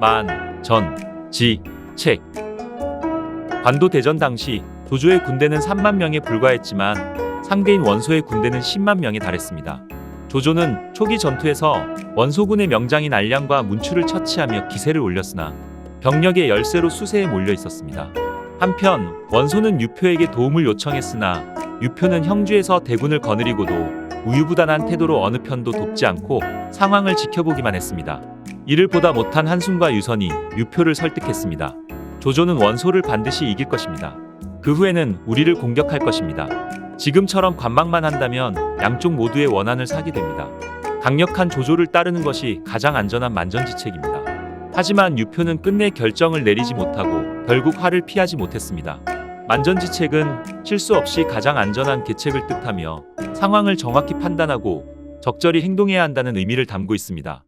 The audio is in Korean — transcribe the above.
만, 전, 지, 책. 관도 대전 당시 조조의 군대는 3만 명에 불과했지만 상대인 원소의 군대는 10만 명에 달했습니다. 조조는 초기 전투에서 원소군의 명장인 알량과 문추를 처치하며 기세를 올렸으나 병력의 열세로 수세에 몰려 있었습니다. 한편 원소는 유표에게 도움을 요청했으나 유표는 형주에서 대군을 거느리고도 우유부단한 태도로 어느 편도 돕지 않고 상황을 지켜보기만 했습니다. 이를 보다 못한 한순과 유선이 유표를 설득했습니다. 조조는 원소를 반드시 이길 것입니다. 그 후에는 우리를 공격할 것입니다. 지금처럼 관망만 한다면 양쪽 모두의 원한을 사게 됩니다. 강력한 조조를 따르는 것이 가장 안전한 만전지책입니다. 하지만 유표는 끝내 결정을 내리지 못하고 결국 화를 피하지 못했습니다. 만전지책은 실수 없이 가장 안전한 계책을 뜻하며 상황을 정확히 판단하고 적절히 행동해야 한다는 의미를 담고 있습니다.